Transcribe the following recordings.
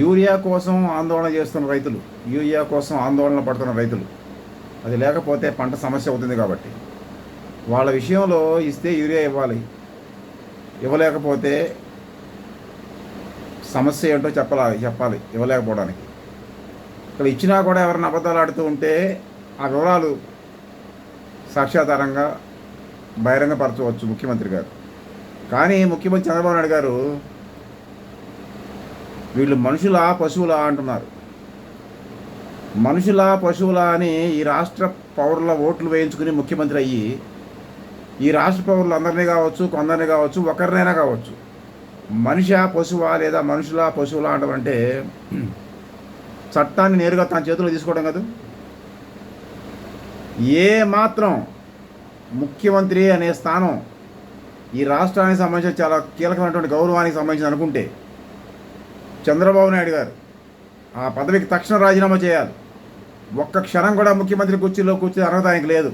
Urea కోసం ఆందోళన చేస్తున్న రైతులు యూరియా కోసం ఆందోళన పడుతున్న రైతులు అది లేకపోతే పంట సమస్య అవుతుంది కాబట్టి. వాళ్ళ విషయంలో ఇస్తే యూరియా ఇవ్వాలి. ఇవ్వలేకపోతే సమస్య ఏంటో చెప్పాలి చెప్పాలి ఇవ్వలేకపోవడానికి. ఇక్కడ ఇచ్చినా కూడా ఎవరైనా అబద్ధాలు ఆడుతూ ఉంటే ఆ వివరాలు సాక్ష్యాధారంగా బహిరంగపరచవచ్చు ముఖ్యమంత్రి గారు. కానీ ముఖ్యమంత్రి చంద్రబాబు నాయుడు గారు వీళ్ళు మనుషులా పశువులా అంటున్నారు. మనుషులా పశువులా అని ఈ రాష్ట్ర పౌరుల ఓట్లు వేయించుకుని ముఖ్యమంత్రి అయ్యి ఈ రాష్ట్ర పౌరులు అందరినీ కావచ్చు కొందరిని కావచ్చు ఒకరినైనా కావచ్చు మనిషా పశువా లేదా మనుషులా పశువులా అంటాం అంటే చట్టాన్ని నేరుగా తన చేతిలో తీసుకోవడం కదా. ఏ మాత్రం ముఖ్యమంత్రి అనే స్థానం ఈ రాష్ట్రానికి సంబంధించిన చాలా కీలకమైనటువంటి గౌరవానికి సంబంధించి అనుకుంటే చంద్రబాబు నాయుడు గారు ఆ పదవికి తక్షణ రాజీనామా చేయాలి. ఒక్క క్షణం కూడా ముఖ్యమంత్రి కుర్చీలో కూర్చుని అర్హత ఆయనకు లేదు.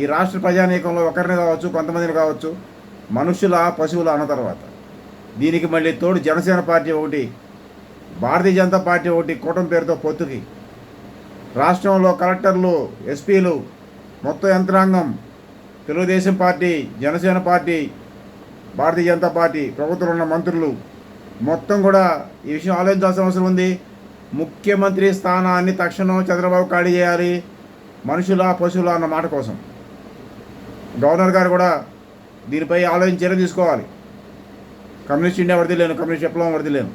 ఈ రాష్ట్ర ప్రజానీకంలో ఒకరిని కావచ్చు కొంతమందిని కావచ్చు మనుషుల పశువుల అన్న తర్వాత. దీనికి మళ్ళీ తోడు జనసేన పార్టీ ఒకటి భారతీయ జనతా పార్టీ ఒకటి కూటమి పేరుతో పొత్తుకి. రాష్ట్రంలో కలెక్టర్లు ఎస్పీలు మొత్తం యంత్రాంగం Telugu Desam party Janasena party Bharatiya Janata party ప్రభుత్వంలో ఉన్న మంత్రులు మొత్తం కూడా ఈ విషయం ఆలోచించాల్సిన అవసరం ఉంది. ముఖ్యమంత్రి స్థానాన్ని తక్షణం చంద్రబాబు ఖాళీ చేయాలి. మనుషుల పశువుల అన్న మాట కోసం. గవర్నర్ గారు కూడా దీనిపై ఆలోచన చర్య తీసుకోవాలి. కమ్యూనిస్ట్ ఇండియా వరదలేను కమ్యూనిస్ట్ విప్లవం వరదలేను